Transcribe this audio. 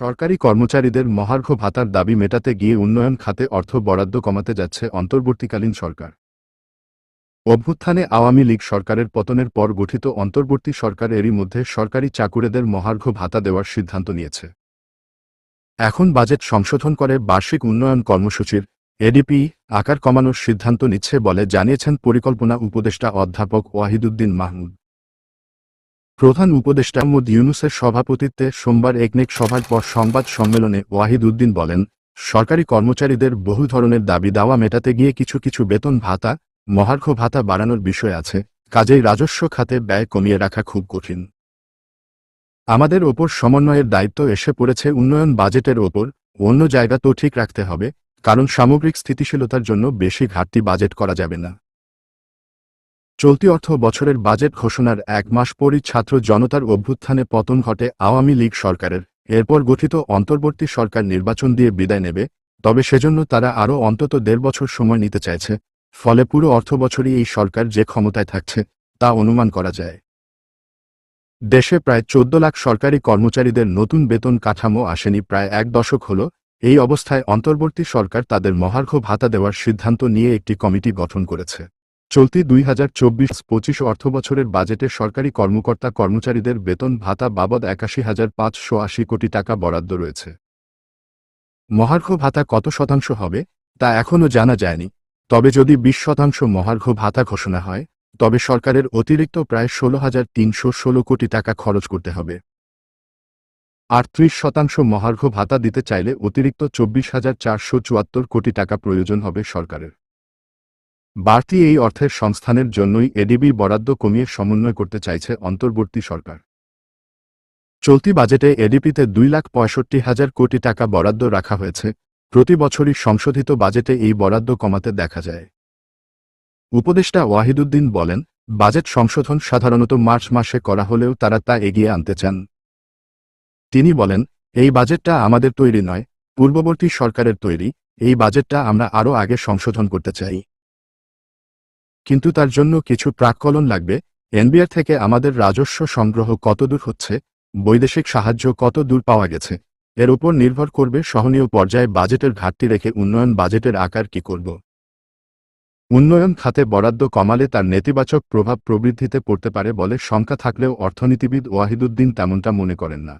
সরকারি কর্মচারীদের মহার্ঘ ভাতার দাবি মেটাতে গিয়ে উন্নয়ন খাতে অর্থ বরাদ্দ কমাতে যাচ্ছে অন্তর্বর্তীকালীন সরকার। অভ্যুত্থানে আওয়ামী লীগ সরকারের পতনের পর গঠিত অন্তর্বর্তী সরকার এরই মধ্যে সরকারি চাকুরেদের মহার্ঘ ভাতা দেওয়ার সিদ্ধান্ত নিয়েছে। এখন বাজেট সংশোধন করে বার্ষিক উন্নয়ন কর্মসূচির এডিপি আকার কমানোর সিদ্ধান্ত নিচ্ছে বলে জানিয়েছেন পরিকল্পনা উপদেষ্টা অধ্যাপক ওয়াহিদুদ্দিন মাহমুদ। প্রধান উপদেষ্টা মোদ ইউনুসের সভাপতিত্বে সোমবার একনেক সভার পর সংবাদ সম্মেলনে ওয়াহিদ উদ্দিন বলেন, সরকারি কর্মচারীদের বহু ধরনের দাবি দাওয়া মেটাতে গিয়ে কিছু কিছু বেতন ভাতা, মহার্ঘ ভাতা বাড়ানোর বিষয় আছে, কাজেই রাজস্ব খাতে ব্যয় কমিয়ে রাখা খুব কঠিন। আমাদের ওপর সমন্বয়ের দায়িত্ব এসে পড়েছে উন্নয়ন বাজেটের ওপর, অন্য জায়গা তো ঠিক রাখতে হবে, কারণ সামগ্রিক স্থিতিশীলতার জন্য বেশি ঘাটতি বাজেট করা যাবে না। চলতি অর্থ বছরের বাজেট ঘোষণার এক মাস পরই ছাত্র জনতার অভ্যুত্থানে পতন ঘটে আওয়ামী লীগ সরকারের। এরপর গঠিত অন্তর্বর্তী সরকার নির্বাচন দিয়ে বিদায় নেবে, তবে সেজন্য তারা আরও অন্তত দেড় বছর সময় নিতে চাইছে, ফলে পুরো অর্থবছরই এই সরকার যে ক্ষমতায় থাকছে, তা অনুমান করা যায়। দেশে প্রায় চোদ্দ লাখ সরকারি কর্মচারীদের নতুন বেতন কাঠামো আসেনি, প্রায় এক দশক হল। এই অবস্থায় অন্তর্বর্তী সরকার তাদের মহার্ঘ ভাতা দেওয়ার সিদ্ধান্ত নিয়ে একটি কমিটি গঠন করেছে। চলতি দুই হাজার চব্বিশ পঁচিশ অর্থবছরের বাজেটে সরকারি কর্মকর্তা কর্মচারীদের বেতন ভাতা বাবদ একাশি হাজার পাঁচশো আশি কোটি টাকা বরাদ্দ রয়েছে। মহার্ঘ ভাতা কত শতাংশ হবে, তা এখনও জানা যায়নি, তবে যদি বিশ শতাংশ মহার্ঘ ভাতা ঘোষণা হয়, তবে সরকারের অতিরিক্ত প্রায় ষোলো হাজার তিনশো ষোলো কোটি টাকা খরচ করতে হবে। আর ত্রিশ শতাংশ মহার্ঘ ভাতা দিতে চাইলে অতিরিক্ত চব্বিশ হাজার চারশো চুয়াত্তর কোটি টাকা প্রয়োজন হবে সরকারের। বাড়তি এই অর্থের সংস্থানের জন্যই এডিবি বরাদ্দ কমিয়ে সমন্বয় করতে চাইছে অন্তর্বর্তী সরকার। চলতি বাজেটে এডিপিতে দুই লাখ পঁয়ষট্টি হাজার কোটি টাকা বরাদ্দ রাখা হয়েছে, প্রতি বছরই সংশোধিত বাজেটে এই বরাদ্দ কমাতে দেখা যায়। উপদেষ্টা ওয়াহিদুদ্দিন বলেন, বাজেট সংশোধন সাধারণত মার্চ মাসে করা হলেও তারা তা এগিয়ে আনতে চান। তিনি বলেন, এই বাজেটটা আমাদের তৈরি নয়, পূর্ববর্তী সরকারের তৈরি, এই বাজেটটা আমরা আরও আগে সংশোধন করতে চাই। কিন্তু তার জন্য কিছু প্রাক্কলন লাগবে। এনবিআর থেকে আমাদের রাজস্ব সংগ্রহ কতদূর হচ্ছে? বৈদেশিক সাহায্য কত দূর পাওয়া গেছে? এর উপর নির্ভর করবে সহনীয় পর্যায়ে বাজেটের ঘাটতি রেখে উন্নয়ন বাজেটের আকার কি করব। উন্নয়ন খাতে বরাদ্দ কমালে তার নেতিবাচক প্রভাব প্রবৃদ্ধিতে পড়তে পারে বলে শঙ্কা থাকলেও অর্থনীতিবিদ ওয়াহিদুদ্দিন তেমনটা মনে করেন না।